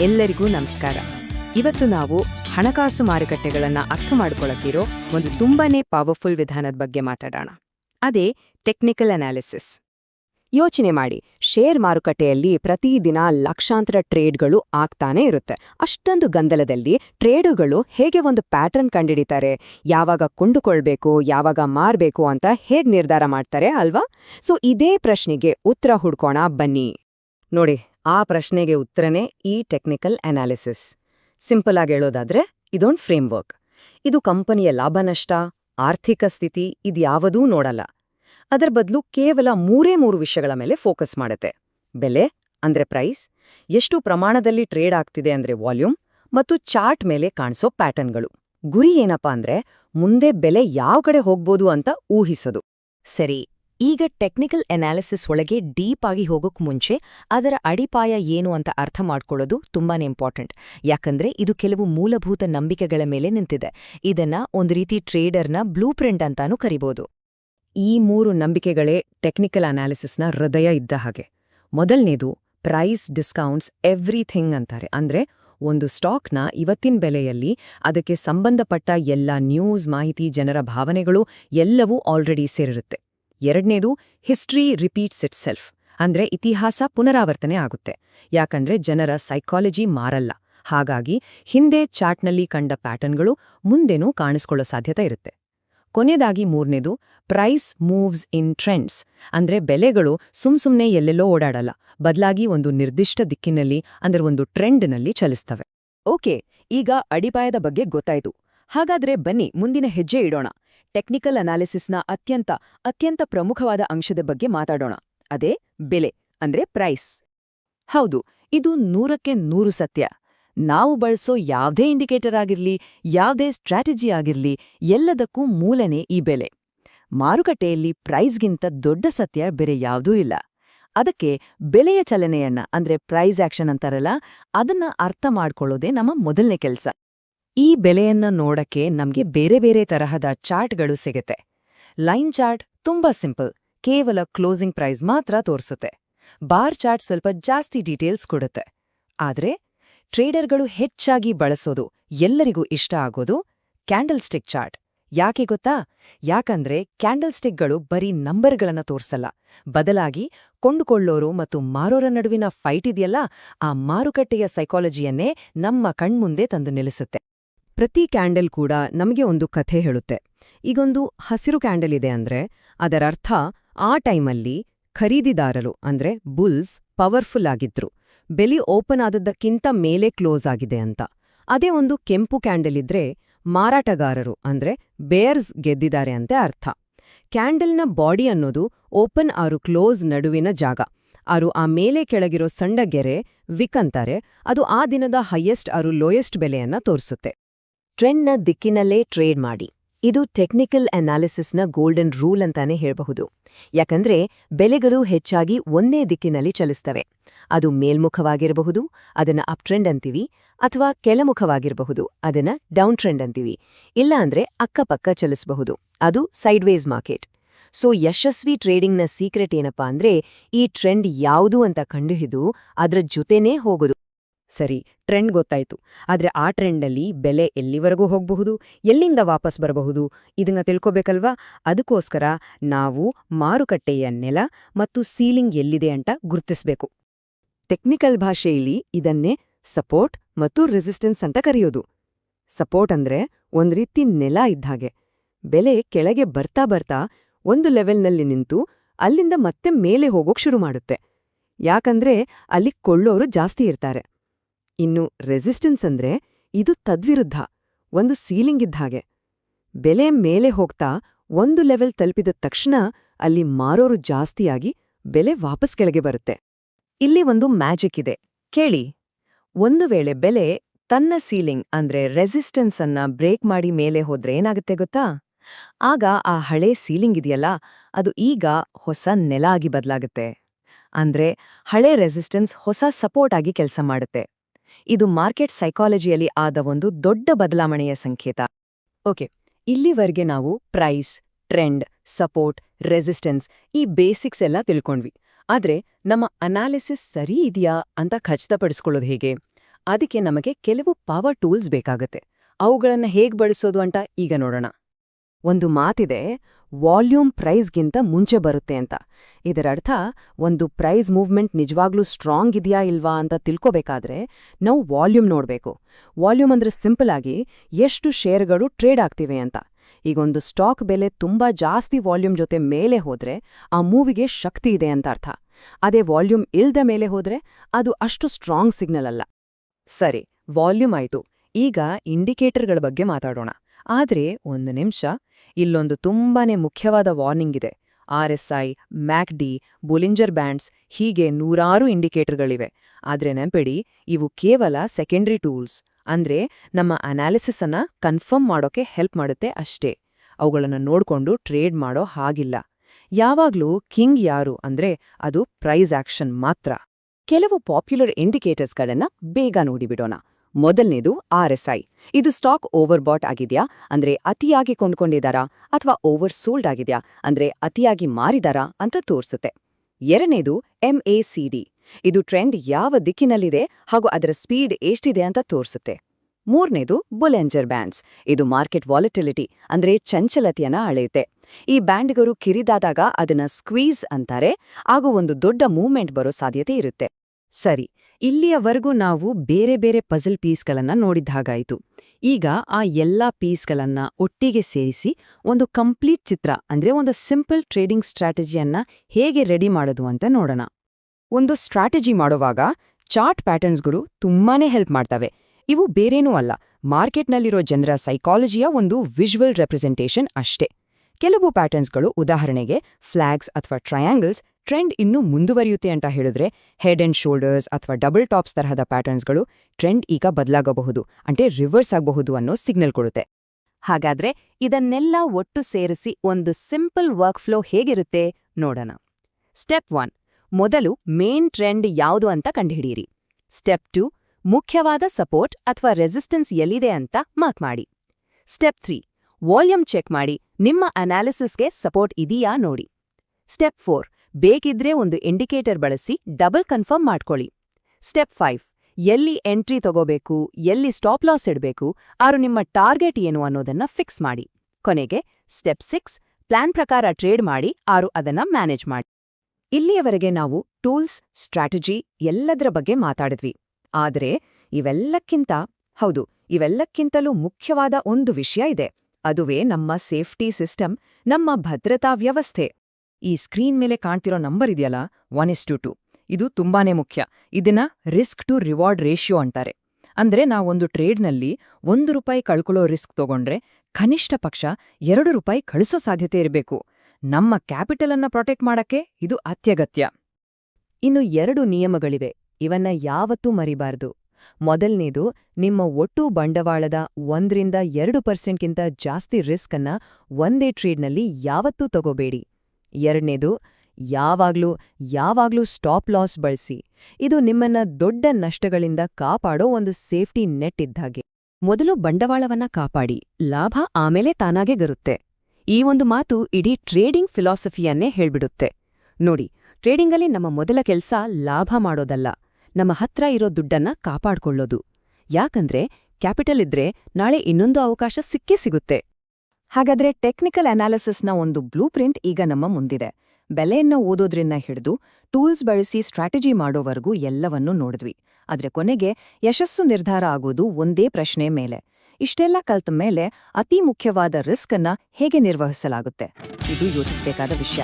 ಎಲ್ಲರಿಗೂ ನಮಸ್ಕಾರ. ಇವತ್ತು ನಾವು ಹಣಕಾಸು ಮಾರುಕಟ್ಟೆಗಳನ್ನ ಅರ್ಥ ಮಾಡ್ಕೊಳ್ಳೋಕಿರೋ ಒಂದು ತುಂಬಾನೇ ಪವರ್ಫುಲ್ ವಿಧಾನದ ಬಗ್ಗೆ ಮಾತಾಡೋಣ. ಅದೇ ಟೆಕ್ನಿಕಲ್ ಅನಾಲಿಸಿಸ್ ಯೋಚನೆ ಮಾಡಿ ಶೇರ್ ಮಾರುಕಟ್ಟೆಯಲ್ಲಿ ಪ್ರತಿದಿನ ಲಕ್ಷಾಂತರ ಟ್ರೇಡ್ಗಳು ಆಗ್ತಾನೆ ಇರುತ್ತೆ. ಅಷ್ಟೊಂದು ಗಂದಲದಲ್ಲಿ ಟ್ರೇಡುಗಳು ಹೇಗೆ ಒಂದು ಪ್ಯಾಟರ್ನ್ ಕಂಡಿಡಿತಾರೆ, ಯಾವಾಗ ಕೊಂಡುಕೊಳ್ಬೇಕು, ಯಾವಾಗ ಮಾರಬೇಕು ಅಂತ ಹೇಗೆ ನಿರ್ಧಾರ ಮಾಡ್ತಾರೆ ಅಲ್ವಾ? ಸೊ ಇದೇ ಪ್ರಶ್ನೆಗೆ ಉತ್ತರ ಹುಡ್ಕೋಣ ಬನ್ನಿ. ನೋಡಿ ಆ ಪ್ರಶ್ನೆಗೆ ಉತ್ತರನೇ ಈ ಟೆಕ್ನಿಕಲ್ ಅನಾಲಿಸಿಸ್. ಸಿಂಪಲ್ ಆಗಿ ಹೇಳೋದಾದ್ರೆ ಇದೊಂದು ಫ್ರೇಮ್ವರ್ಕ್. ಇದು ಕಂಪನಿಯ ಲಾಭ ನಷ್ಟ, ಆರ್ಥಿಕ ಸ್ಥಿತಿ ಇದ್ಯಾವುದೂ ನೋಡಲ್ಲ. ಅದರ ಬದಲು ಕೇವಲ ಮೂರೇ ಮೂರು ವಿಷಯಗಳ ಮೇಲೆ ಫೋಕಸ್ ಮಾಡುತ್ತೆ. ಬೆಲೆ, ಅಂದ್ರೆ ಪ್ರೈಸ್, ಎಷ್ಟು ಪ್ರಮಾಣದಲ್ಲಿ ಟ್ರೇಡ್ ಆಗ್ತಿದೆ ಅಂದ್ರೆ ವಾಲ್ಯೂಮ್, ಮತ್ತು ಚಾರ್ಟ್ ಮೇಲೆ ಕಾಣಿಸೋ ಪ್ಯಾಟರ್ನ್ಗಳು. ಗುರಿ ಏನಪ್ಪಾ ಅಂದ್ರೆ ಮುಂದೆ ಬೆಲೆ ಯಾವ ಕಡೆ ಹೋಗ್ಬೋದು ಅಂತ ಊಹಿಸೋದು. ಸರಿ ಈಗ ಟೆಕ್ನಿಕಲ್ ಅನಾಲಿಸಿಸ್ ಒಳಗೆ ಡೀಪ್ ಆಗಿ ಹೋಗೋಕ್ ಮುಂಚೆ ಅದರ ಅಡಿಪಾಯ ಏನು ಅಂತ ಅರ್ಥ ಮಾಡ್ಕೊಳ್ಳೋದು ತುಂಬಾನೇ ಇಂಪಾರ್ಟೆಂಟ್ ಯಾಕಂದ್ರೆ ಇದು ಕೆಲವು ಮೂಲಭೂತ ನಂಬಿಕೆಗಳ ಮೇಲೆ ನಿಂತಿದೆ. ಇದನ್ನ ಒಂದು ರೀತಿ ಟ್ರೇಡರ್ನ ಬ್ಲೂ ಪ್ರಿಂಟ್ ಅಂತಾನೂ ಕರಿಬೋದು. ಈ ಮೂರು ನಂಬಿಕೆಗಳೇ ಟೆಕ್ನಿಕಲ್ ಅನಾಲಿಸಿಸ್ನ ಹೃದಯ ಇದ್ದ ಹಾಗೆ. ಮೊದಲನೇದು ಪ್ರೈಸ್ ಡಿಸ್ಕೌಂಟ್ಸ್ ಎವ್ರಿಥಿಂಗ್ ಅಂತಾರೆ. ಅಂದ್ರೆ ಒಂದು ಸ್ಟಾಕ್ನ ಇವತ್ತಿನ ಬೆಲೆಯಲ್ಲಿ ಅದಕ್ಕೆ ಸಂಬಂಧಪಟ್ಟ ಎಲ್ಲ ನ್ಯೂಸ್ ಮಾಹಿತಿ, ಜನರ ಭಾವನೆಗಳು ಎಲ್ಲವೂ ಆಲ್ರೆಡಿ ಸೇರಿರುತ್ತೆ. ಎರಡನೇದು ಹಿಸ್ಟ್ರಿ ರಿಪೀಟ್ಸ್ ಇಟ್ ಸೆಲ್ಫ್ ಅಂದ್ರೆ ಇತಿಹಾಸ ಪುನರಾವರ್ತನೆ ಆಗುತ್ತೆ. ಯಾಕಂದ್ರೆ ಜನರ ಸೈಕಾಲಜಿ ಮಾರಲ್ಲ. ಹಾಗಾಗಿ ಹಿಂದೆ ಚಾಟ್ನಲ್ಲಿ ಕಂಡ ಪ್ಯಾಟರ್ನ್ಗಳು ಮುಂದೆನೂ ಕಾಣಿಸ್ಕೊಳ್ಳೋ ಸಾಧ್ಯತೆ ಇರುತ್ತೆ. ಕೊನೆಯದಾಗಿ ಮೂರನೇದು ಪ್ರೈಸ್ ಮೂವ್ಸ್ ಇನ್ ಟ್ರೆಂಡ್ಸ್ ಅಂದ್ರೆ ಬೆಲೆಗಳು ಸುಮ್ಸುಮ್ನೆ ಎಲ್ಲೆಲ್ಲೋ ಓಡಾಡಲ್ಲ. ಬದಲಾಗಿ ಒಂದು ನಿರ್ದಿಷ್ಟ ದಿಕ್ಕಿನಲ್ಲಿ, ಅಂದ್ರೆ ಒಂದು ಟ್ರೆಂಡ್ನಲ್ಲಿ ಚಲಿಸ್ತವೆ. ಓಕೆ, ಈಗ ಅಡಿಪಾಯದ ಬಗ್ಗೆ ಗೊತ್ತಾಯಿತು. ಹಾಗಾದ್ರೆ ಬನ್ನಿ, ಮುಂದಿನ ಹೆಜ್ಜೆ ಇಡೋಣ. ಟೆಕ್ನಿಕಲ್ ಅನಾಲಿಸಿಸ್ನ ಅತ್ಯಂತ ಅತ್ಯಂತ ಪ್ರಮುಖವಾದ ಅಂಶದ ಬಗ್ಗೆ ಮಾತಾಡೋಣ. ಅದೇ ಬೆಲೆ, ಅಂದ್ರೆ ಪ್ರೈಸ್. ಹೌದು, ಇದು ನೂರಕ್ಕೆ ನೂರು ಸತ್ಯ. ನಾವು ಬಳಸೋ ಯಾವುದೇ ಇಂಡಿಕೇಟರ್ ಆಗಿರ್ಲಿ, ಯಾವುದೇ ಸ್ಟ್ರಾಟಜಿ ಆಗಿರ್ಲಿ, ಎಲ್ಲದಕ್ಕೂ ಮೂಲನೇ ಈ ಬೆಲೆ. ಮಾರುಕಟ್ಟೆಯಲ್ಲಿ ಪ್ರೈಸ್ಗಿಂತ ದೊಡ್ಡ ಸತ್ಯ ಬೇರೆ ಯಾವುದೂ ಇಲ್ಲ. ಅದಕ್ಕೆ ಬೆಲೆಯ ಚಲನೆಯನ್ನ, ಅಂದ್ರೆ ಪ್ರೈಸ್ ಆಕ್ಷನ್ ಅಂತಾರಲ್ಲ, ಅದನ್ನ ಅರ್ಥ ಮಾಡ್ಕೊಳ್ಳೋದೇ ನಮ್ಮ ಮೊದಲನೇ ಕೆಲ್ಸ. ಈ ಬೆಲೆಯನ್ನ ನೋಡಕ್ಕೆ ನಮ್ಗೆ ಬೇರೆ ಬೇರೆ ತರಹದ ಚಾರ್ಟ್ಗಳು ಸಿಗುತ್ತೆ. ಲೈನ್ ಚಾರ್ಟ್ ತುಂಬಾ ಸಿಂಪಲ್, ಕೇವಲ ಕ್ಲೋಸಿಂಗ್ ಪ್ರೈಸ್ ಮಾತ್ರ ತೋರಿಸುತ್ತೆ. ಬಾರ್ ಚಾರ್ಟ್ ಸ್ವಲ್ಪ ಜಾಸ್ತಿ ಡೀಟೇಲ್ಸ್ ಕೊಡುತ್ತೆ. ಆದ್ರೆ, ಟ್ರೇಡರ್ಗಳು ಹೆಚ್ಚಾಗಿ ಬಳಸೋದು ಎಲ್ಲರಿಗೂ ಇಷ್ಟ ಆಗೋದು ಕ್ಯಾಂಡಲ್ ಸ್ಟಿಕ್ ಚಾರ್ಟ್ ಯಾಕೆ ಗೊತ್ತಾ? ಯಾಕಂದ್ರೆ ಕ್ಯಾಂಡಲ್ ಸ್ಟಿಕ್ಗಳು ಬರೀ ನಂಬರ್ಗಳನ್ನ ತೋರಿಸಲ್ಲ. ಬದಲಾಗಿ ಕೊಂಡುಕೊಳ್ಳೋರು ಮತ್ತು ಮಾರೋರ ನಡುವಿನ ಫೈಟ್ ಇದೆಯಲ್ಲ, ಆ ಮಾರುಕಟ್ಟೆಯ ಸೈಕಾಲಜಿಯನ್ನೇ ನಮ್ಮ ಕಣ್ಮುಂದೆ ತಂದು ನಿಲ್ಲಿಸುತ್ತೆ. ಪ್ರತಿ ಕ್ಯಾಂಡಲ್ ಕೂಡ ನಮಗೆ ಒಂದು ಕಥೆ ಹೇಳುತ್ತೆ. ಈಗೊಂದು ಹಸಿರು ಕ್ಯಾಂಡಲ್ ಇದೆ ಅಂದ್ರೆ ಅದರರ್ಥ ಆ ಟೈಮಲ್ಲಿ ಖರೀದಿದಾರರು ಅಂದ್ರೆ ಬುಲ್ಸ್ ಪವರ್ಫುಲ್ ಆಗಿದ್ರು. ಬೆಲಿ ಓಪನ್ ಆದದ್ದಕ್ಕಿಂತ ಮೇಲೆ ಕ್ಲೋಸ್ ಆಗಿದೆ ಅಂತ. ಅದೇ ಒಂದು ಕೆಂಪು ಕ್ಯಾಂಡಲ್ ಇದ್ರೆ ಮಾರಾಟಗಾರರು ಅಂದ್ರೆ ಬೇರ್ಸ್ ಗೆದ್ದಿದ್ದಾರೆ ಅಂತೆ ಅರ್ಥ. ಕ್ಯಾಂಡಲ್ನ ಬಾಡಿ ಅನ್ನೋದು ಓಪನ್ ಆರು ಕ್ಲೋಸ್ ನಡುವಿನ ಜಾಗ. ಆರು ಆ ಮೇಲೆ ಕೆಳಗಿರೋ ಸಣ್ಣ ಗೆರೆ ವಿಕ್ ಅಂತಾರೆ. ಅದು ಆ ದಿನದ ಹೈಯೆಸ್ಟ್ ಆರು ಲೋಯೆಸ್ಟ್ ಬೆಲೆಯನ್ನ ತೋರಿಸುತ್ತೆ. ಟ್ರೆಂಡ್ನ ದಿಕ್ಕಿನಲ್ಲೇ ಟ್ರೇಡ್ ಮಾಡಿ. ಇದು ಟೆಕ್ನಿಕಲ್ ಅನಾಲಿಸಿಸ್ನ ಗೋಲ್ಡನ್ ರೂಲ್ ಅಂತಾನೆ ಹೇಳಬಹುದು. ಯಾಕಂದ್ರೆ ಬೆಲೆಗಳು ಹೆಚ್ಚಾಗಿ ಒಂದೇ ದಿಕ್ಕಿನಲ್ಲಿ ಚಲಿಸ್ತವೆ. ಅದು ಮೇಲ್ಮುಖವಾಗಿರಬಹುದು, ಅದನ್ನ ಅಪ್ ಟ್ರೆಂಡ್ ಅಂತೀವಿ, ಅಥವಾ ಕೆಳಮುಖವಾಗಿರಬಹುದು, ಅದನ್ನ ಡೌನ್ ಟ್ರೆಂಡ್ ಅಂತೀವಿ. ಇಲ್ಲ ಅಂದ್ರೆ ಅಕ್ಕಪಕ್ಕ ಚಲಿಸಬಹುದು, ಅದು ಸೈಡ್ವೇಸ್ ಮಾರ್ಕೆಟ್. ಸೊ, ಯಶಸ್ವಿ ಟ್ರೇಡಿಂಗ್ನ ಸೀಕ್ರೆಟ್ ಏನಪ್ಪಾ ಅಂದ್ರೆ ಈ ಟ್ರೆಂಡ್ ಯಾವುದು ಅಂತ ಕಂಡುಹಿದು ಅದರ ಜೊತೆನೇ ಹೋಗೋದು. ಸರಿ, ಟ್ರೆಂಡ್ ಗೊತ್ತಾಯ್ತು. ಆದ್ರೆ ಆ ಟ್ರೆಂಡಲ್ಲಿ ಬೆಲೆ ಎಲ್ಲಿವರೆಗೂ ಹೋಗಬಹುದು, ಎಲ್ಲಿಂದ ವಾಪಸ್ ಬರಬಹುದು, ಇದನ್ನ ತಿಳ್ಕೊಬೇಕಲ್ವಾ? ಅದಕ್ಕೋಸ್ಕರ ನಾವು ಮಾರುಕಟ್ಟೆಯ ನೆಲ ಮತ್ತು ಸೀಲಿಂಗ್ ಎಲ್ಲಿದೆ ಅಂತ ಗುರುತಿಸಬೇಕು. ಟೆಕ್ನಿಕಲ್ ಭಾಷೆಯಲ್ಲಿ ಇದನ್ನೇ ಸಪೋರ್ಟ್ ಮತ್ತು ರೆಸಿಸ್ಟೆನ್ಸ್ ಅಂತ ಕರೆಯೋದು. ಸಪೋರ್ಟ್ ಅಂದ್ರೆ ಒಂದ್ ರೀತಿ ನೆಲ ಇದ್ದಾಗೆ ಬೆಲೆ ಕೆಳಗೆ ಬರ್ತಾ ಬರ್ತಾ ಒಂದು ಲೆವೆಲ್ನಲ್ಲಿ ನಿಂತು ಅಲ್ಲಿಂದ ಮತ್ತೆ ಮೇಲೆ ಹೋಗೋಕ್ ಶುರು ಮಾಡುತ್ತೆ. ಯಾಕಂದ್ರೆ ಅಲ್ಲಿ ಕೊಳ್ಳೋರು ಜಾಸ್ತಿ ಇರ್ತಾರೆ. ಇನ್ನು ರೆಸಿಸ್ಟೆನ್ಸ್ ಅಂದ್ರೆ ಇದು ತದ್ವಿರುದ್ಧ, ಒಂದು ಸೀಲಿಂಗ್ ಇದ್ಹಾಗೆ ಬೆಲೆ ಮೇಲೆ ಹೋಗ್ತಾ ಒಂದು ಲೆವೆಲ್ ತಲುಪಿದ ತಕ್ಷಣ ಅಲ್ಲಿ ಮಾರೋರು ಜಾಸ್ತಿಯಾಗಿ ಬೆಲೆ ವಾಪಸ್ ಕೆಳಗೆ ಬರುತ್ತೆ. ಇಲ್ಲಿ ಒಂದು ಮ್ಯಾಜಿಕ್ ಇದೆ. ಕೇಳಿ. ಒಂದು ವೇಳೆ ಬೆಲೆ ತನ್ನ ಸೀಲಿಂಗ್ ಅಂದ್ರೆ ರೆಸಿಸ್ಟೆನ್ಸ್ ಅನ್ನ ಬ್ರೇಕ್ ಮಾಡಿ ಮೇಲೆ ಹೋದ್ರೆ ಏನಾಗುತ್ತೆ ಗೊತ್ತಾ? ಆಗ ಆ ಹಳೆ ಸೀಲಿಂಗ್ ಇದೆಯಲ್ಲ, ಅದು ಈಗ ಹೊಸ ನೆಲ ಆಗಿ ಬದಲಾಗುತ್ತೆ. ಅಂದ್ರೆ ಹಳೆ ರೆಸಿಸ್ಟೆನ್ಸ್ ಹೊಸ ಸಪೋರ್ಟ್ ಆಗಿ ಕೆಲಸ ಮಾಡುತ್ತೆ. ಇದು ಮಾರ್ಕೆಟ್ ಸೈಕಾಲಜಿಯಲ್ಲಿ ಆದ ಒಂದು ದೊಡ್ಡ ಬದಲಾವಣೆಯ ಸಂಕೇತ. ಓಕೆ, ಇಲ್ಲಿವರೆಗೆ ನಾವು ಪ್ರೈಸ್, ಟ್ರೆಂಡ್, ಸಪೋರ್ಟ್, ರೆಸಿಸ್ಟೆನ್ಸ್ ಈ ಬೇಸಿಕ್ಸ್ ಎಲ್ಲ ತಿಳ್ಕೊಂಡ್ವಿ. ಆದ್ರೆ ನಮ್ಮ ಅನಾಲಿಸಿಸ್ ಸರಿ ಇದೆಯಾ ಅಂತ ಖಚಿತಪಡಿಸ್ಕೊಳ್ಳೋದು ಹೇಗೆ? ಅದಕ್ಕೆ ನಮಗೆ ಕೆಲವು ಪವರ್ ಟೂಲ್ಸ್ ಬೇಕಾಗತ್ತೆ. ಅವುಗಳನ್ನು ಹೇಗೆ ಬಳಸೋದು ಅಂತ ಈಗ ನೋಡೋಣ. ಒಂದು ಮಾತಿದೆ, ವಾಲ್ಯೂಮ್ ಪ್ರೈಸ್ಗಿಂತ ಮುಂಚೆ ಬರುತ್ತೆ ಅಂತ. ಇದರರ್ಥ, ಒಂದು ಪ್ರೈಸ್ ಮೂವ್ಮೆಂಟ್ ನಿಜವಾಗ್ಲೂ ಸ್ಟ್ರಾಂಗ್ ಇದೆಯಾ ಇಲ್ವಾ ಅಂತ ತಿಳ್ಕೋಬೇಕಾದ್ರೆ ನಾವು ವಾಲ್ಯೂಮ್ ನೋಡಬೇಕು. ವಾಲ್ಯೂಮ್ ಅಂದರೆ ಸಿಂಪಲ್ ಆಗಿ ಎಷ್ಟು ಶೇರ್ಗಳು ಟ್ರೇಡ್ ಆಗ್ತಿವೆ ಅಂತ. ಈಗೊಂದು ಸ್ಟಾಕ್ ಬೆಲೆ ತುಂಬಾ ಜಾಸ್ತಿ ವಾಲ್ಯೂಮ್ ಜೊತೆ ಮೇಲೆ ಹೋದ್ರೆ ಆ ಮೂವಿಗೆ ಶಕ್ತಿ ಇದೆ ಅಂತ ಅರ್ಥ. ಅದೇ ವಾಲ್ಯೂಮ್ ಇಲ್ದ ಮೇಲೆ ಹೋದ್ರೆ ಅದು ಅಷ್ಟು ಸ್ಟ್ರಾಂಗ್ ಸಿಗ್ನಲ್ ಅಲ್ಲ. ಸರಿ, ವಾಲ್ಯೂಮ್ ಆಯ್ತು. ಈಗ ಇಂಡಿಕೇಟರ್ಗಳ ಬಗ್ಗೆ ಮಾತಾಡೋಣ. ಆದ್ರೆ ಒಂದು ನಿಮಿಷ. ಇಲ್ಲೊಂದು ತುಂಬಾನೇ ಮುಖ್ಯವಾದ ವಾರ್ನಿಂಗ್ ಇದೆ. ಆರ್ಎಸ್ಐ ಮ್ಯಾಕ್ಡಿ, ಬುಲಿಂಜರ್ ಬ್ಯಾಂಡ್ಸ್ ಹೀಗೆ ನೂರಾರು ಇಂಡಿಕೇಟರ್ಗಳಿವೆ. ಆದ್ರೆ ನೆಂಪೆಡಿ ಇವು ಕೇವಲ ಸೆಕೆಂಡ್ರಿ ಟೂಲ್ಸ್. ಅಂದ್ರೆ ನಮ್ಮ ಅನಾಲಿಸಿಸ್ ಕನ್ಫರ್ಮ್ ಮಾಡೋಕೆ ಹೆಲ್ಪ್ ಮಾಡುತ್ತೆ ಅಷ್ಟೇ. ಅವುಗಳನ್ನು ನೋಡ್ಕೊಂಡು ಟ್ರೇಡ್ ಮಾಡೋ ಹಾಗಿಲ್ಲ. ಯಾವಾಗ್ಲೂ ಕಿಂಗ್ ಯಾರು ಅಂದ್ರೆ ಅದು ಪ್ರೈಸ್ ಆಕ್ಷನ್ ಮಾತ್ರ. ಕೆಲವು ಪಾಪ್ಯುಲರ್ ಇಂಡಿಕೇಟರ್ಸ್ಗಳನ್ನ ಬೇಗ ನೋಡಿಬಿಡೋಣ. ಮೊದಲನೇದು ಐ. ಇದು ಸ್ಟಾಕ್ ಓವರ್ ಬಾಟ್ ಆಗಿದ್ಯಾ? ಅಂದ್ರೆ ಅತಿಯಾಗಿ ಕೊಂಡ್ಕೊಂಡಿದಾರಾ ಅಥವಾ ಓವರ್ ಸೋಲ್ಡ್ ಆಗಿದ್ಯಾ? ಅಂದ್ರೆ ಅತಿಯಾಗಿ ಮಾರಿದಾರಾ ಅಂತ ತೋರಿಸುತ್ತೆ. ಎರಡನೇದು ಎಂಎಸಿಡಿ ಇದು ಟ್ರೆಂಡ್ ಯಾವ ದಿಕ್ಕಿನಲ್ಲಿದೆ ಹಾಗೂ ಅದರ ಸ್ಪೀಡ್ ಎಷ್ಟಿದೆ ಅಂತ ತೋರಿಸುತ್ತೆ. ಮೂರನೇದು ಬುಲೆಂಜರ್ ಬ್ಯಾಂಡ್ಸ್. ಇದು ಮಾರ್ಕೆಟ್ ವಾಲಿಟಿಲಿಟಿ, ಅಂದ್ರೆ ಚಂಚಲತೆಯನ್ನ ಅಳೆಯುತ್ತೆ. ಈ ಬ್ಯಾಂಡ್ಗಳು ಕಿರಿದಾದಾಗ ಅದನ್ನ ಸ್ಕ್ವೀಸ್ ಅಂತಾರೆ, ಹಾಗೂ ಒಂದು ದೊಡ್ಡ ಮೂವ್ಮೆಂಟ್ ಬರೋ ಸಾಧ್ಯತೆ ಇರುತ್ತೆ. ಸರಿ ಇಲ್ಲಿಯವರೆಗೂ ನಾವು ಬೇರೆ ಬೇರೆ ಪಜಲ್ ಪೀಸ್ಗಳನ್ನ ನೋಡಿದ ಹಾಗಾಯಿತು. ಈಗ ಆ ಎಲ್ಲಾ ಪೀಸ್ಗಳನ್ನ ಒಟ್ಟಿಗೆ ಸೇರಿಸಿ ಒಂದು ಕಂಪ್ಲೀಟ್ ಚಿತ್ರ, ಅಂದ್ರೆ ಒಂದು ಸಿಂಪಲ್ ಟ್ರೇಡಿಂಗ್ ಸ್ಟ್ರಾಟಜಿಯನ್ನ ಹೇಗೆ ರೆಡಿ ಮಾಡೋದು ಅಂತ ನೋಡೋಣ. ಒಂದು ಸ್ಟ್ರಾಟಜಿ ಮಾಡುವಾಗ ಚಾರ್ಟ್ ಪ್ಯಾಟರ್ನ್ಸ್ಗಳು ತುಂಬಾನೇ ಹೆಲ್ಪ್ ಮಾಡ್ತವೆ. ಇವು ಬೇರೇನೂ ಅಲ್ಲ ಮಾರ್ಕೆಟ್ನಲ್ಲಿರೋ ಜನರ ಸೈಕಾಲಜಿಯ ಒಂದು ವಿಜುವಲ್ ರೆಪ್ರೆಸೆಂಟೇಷನ್ ಅಷ್ಟೇ. ಕೆಲವು ಪ್ಯಾಟರ್ನ್ಸ್ಗಳು ಉದಾಹರಣೆಗೆ ಫ್ಲ್ಯಾಗ್ಸ್ ಅಥವಾ ಟ್ರಯಾಂಗಲ್ಸ್ ಟ್ರೆಂಡ್ ಇನ್ನೂ ಮುಂದುವರಿಯುತ್ತೆ ಅಂತ ಹೇಳಿದ್ರೆ ಹೆಡ್ ಅಂಡ್ ಶೋಲ್ಡರ್ಸ್ ಅಥವಾ ಡಬಲ್ ಟಾಪ್ಸ್ ತರಹದ ಪ್ಯಾಟರ್ನ್ಸ್ಗಳು ಟ್ರೆಂಡ್ ಈಗ ಬದಲಾಗಬಹುದು ಅಂತೆ ರಿವರ್ಸ್ ಆಗಬಹುದು ಅನ್ನೋ ಸಿಗ್ನಲ್ ಕೊಡುತ್ತೆ. ಹಾಗಾದ್ರೆ ಇದನ್ನೆಲ್ಲ ಒಟ್ಟು ಸೇರಿಸಿ ಒಂದು ಸಿಂಪಲ್ ವರ್ಕ್ ಫ್ಲೋ ಹೇಗಿರುತ್ತೆ ನೋಡೋಣ. ಸ್ಟೆಪ್ ಒನ್ ಮೊದಲು ಮೇನ್ ಟ್ರೆಂಡ್ ಯಾವುದು ಅಂತ ಕಂಡುಹಿಡಿಯಿರಿ. ಸ್ಟೆಪ್ ಟು ಮುಖ್ಯವಾದ ಸಪೋರ್ಟ್ ಅಥವಾ ರೆಸಿಸ್ಟೆನ್ಸ್ ಎಲ್ಲಿದೆ ಅಂತ ಮಾರ್ಕ್ ಮಾಡಿ. ಸ್ಟೆಪ್ ತ್ರೀ ವಾಲ್ಯೂಮ್ ಚೆಕ್ ಮಾಡಿ ನಿಮ್ಮ ಅನಾಲಿಸಿಸ್ಗೆ ಸಪೋರ್ಟ್ ಇದೆಯಾ ನೋಡಿ. ಸ್ಟೆಪ್ ಫೋರ್ ಬೇಕಿದ್ರೆ ಒಂದು ಇಂಡಿಕೇಟರ್ ಬಳಸಿ ಡಬಲ್ ಕನ್ಫರ್ಮ್ ಮಾಡ್ಕೊಳ್ಳಿ. ಸ್ಟೆಪ್ ಫೈವ್, ಎಲ್ಲಿ ಎಂಟ್ರಿ ತಗೋಬೇಕು, ಎಲ್ಲಿ ಸ್ಟಾಪ್ ಲಾಸ್ ಇಡಬೇಕು, ಆರು ನಿಮ್ಮ ಟಾರ್ಗೆಟ್ ಏನು ಅನ್ನೋದನ್ನ ಫಿಕ್ಸ್ ಮಾಡಿ. ಕೊನೆಗೆ ಸ್ಟೆಪ್ ಸಿಕ್ಸ್, ಪ್ಲಾನ್ ಪ್ರಕಾರ ಟ್ರೇಡ್ ಮಾಡಿ, ಆರು ಅದನ್ನ ಮ್ಯಾನೇಜ್ ಮಾಡಿ. ಇಲ್ಲಿಯವರೆಗೆ ನಾವು ಟೂಲ್ಸ್, ಸ್ಟ್ರಾಟಜಿ ಎಲ್ಲದರ ಬಗ್ಗೆ ಮಾತಾಡಿದ್ವಿ. ಆದರೆ ಇವೆಲ್ಲಕ್ಕಿಂತ, ಹೌದು, ಇವೆಲ್ಲಕ್ಕಿಂತಲೂ ಮುಖ್ಯವಾದ ಒಂದು ವಿಷಯ ಇದೆ. ಅದುವೇ ನಮ್ಮ ಸೇಫ್ಟಿ ಸಿಸ್ಟಮ್, ನಮ್ಮ ಭದ್ರತಾ ವ್ಯವಸ್ಥೆ. ಈ ಸ್ಕ್ರೀನ್ ಮೇಲೆ ಕಾಣ್ತಿರೋ ನಂಬರ್ ಇದೆಯಲ್ಲ ಒನ್ ಇಸ್ ಟು ಟು ಇದು ತುಂಬಾನೇ ಮುಖ್ಯ. ಇದನ್ನ ರಿಸ್ಕ್ ಟು ರಿವಾರ್ಡ್ ರೇಷಿಯೋ ಅಂತಾರೆ. ಅಂದ್ರೆ ನಾವೊಂದು ಟ್ರೇಡ್ನಲ್ಲಿ ಒಂದು ರೂಪಾಯಿ ಕಳ್ಕೊಳ್ಳೋ ರಿಸ್ಕ್ ತಗೊಂಡ್ರೆ ಕನಿಷ್ಠ ಪಕ್ಷ ಎರಡು ರೂಪಾಯಿ ಕಳಿಸೋ ಸಾಧ್ಯತೆ ಇರಬೇಕು. ನಮ್ಮ ಕ್ಯಾಪಿಟಲ್ ಅನ್ನ ಪ್ರೊಟೆಕ್ಟ್ ಮಾಡಕ್ಕೆ ಇದು ಅತ್ಯಗತ್ಯ. ಇನ್ನು ಎರಡು ನಿಯಮಗಳಿವೆ. ಇವನ್ನ ಯಾವತ್ತೂ ಮರಿಬಾರದು. ಮೊದಲನೇದು, ನಿಮ್ಮ ಒಟ್ಟು ಬಂಡವಾಳದ ಒಂದರಿಂದ ಎರಡು ಪರ್ಸೆಂಟ್ಗಿಂತ ಜಾಸ್ತಿ ರಿಸ್ಕ್ ಅನ್ನ ಒಂದೇ ಟ್ರೇಡ್ನಲ್ಲಿ ಯಾವತ್ತೂ ತಗೋಬೇಡಿ. ಎರಡನೇದು, ಯಾವಾಗ್ಲೂ ಯಾವಾಗ್ಲೂ ಸ್ಟಾಪ್ ಲಾಸ್ ಬಳಸಿ. ಇದು ನಿಮ್ಮನ್ನ ದೊಡ್ಡ ನಷ್ಟಗಳಿಂದ ಕಾಪಾಡೋ ಒಂದು ಸೇಫ್ಟಿ ನೆಟ್ ಇದ್ದಾಗೆ ಮೊದಲು ಬಂಡವಾಳವನ್ನ ಕಾಪಾಡಿ, ಲಾಭ ಆಮೇಲೆ ತಾನಾಗೆ ಗರುತ್ತೆ. ಈ ಒಂದು ಮಾತು ಇಡೀ ಟ್ರೇಡಿಂಗ್ ಫಿಲಾಸಫಿಯನ್ನೇ ಹೇಳ್ಬಿಡುತ್ತೆ. ನೋಡಿ ಟ್ರೇಡಿಂಗಲ್ಲಿ ನಮ್ಮ ಮೊದಲ ಕೆಲ್ಸ ಲಾಭ ಮಾಡೋದಲ್ಲ, ನಮ್ಮ ಹತ್ರ ಇರೋ ದುಡ್ಡನ್ನ ಕಾಪಾಡ್ಕೊಳ್ಳೋದು. ಯಾಕಂದ್ರೆ, ಕ್ಯಾಪಿಟಲ್ ಇದ್ರೆ ನಾಳೆ ಇನ್ನೊಂದು ಅವಕಾಶ ಸಿಕ್ಕೇ ಸಿಗುತ್ತೆ. ಹಾಗಾದ್ರೆ ಟೆಕ್ನಿಕಲ್ ಅನಾಲಿಸಿಸ್ನ ಒಂದು ಬ್ಲೂ ಪ್ರಿಂಟ್ ಈಗ ನಮ್ಮ ಮುಂದಿದೆ. ಬೆಲೆಯನ್ನ ಓದೋದ್ರಿಂದ ಹಿಡಿದು ಟೂಲ್ಸ್ ಬಳಸಿ ಸ್ಟ್ರಾಟಜಿ ಮಾಡೋವರೆಗೂ ಎಲ್ಲವನ್ನೂ ನೋಡಿದ್ವಿ. ಆದ್ರೆ ಕೊನೆಗೆ ಯಶಸ್ಸು ನಿರ್ಧಾರ ಆಗೋದು ಒಂದೇ ಪ್ರಶ್ನೆ ಮೇಲೆ. ಇಷ್ಟೆಲ್ಲ ಕಲ್ತ ಮೇಲೆ ಅತಿ ಮುಖ್ಯವಾದ ರಿಸ್ಕ್ ಅನ್ನ ಹೇಗೆ ನಿರ್ವಹಿಸಲಾಗುತ್ತೆ? ಇದು ಯೋಚಿಸಬೇಕಾದ ವಿಷಯ.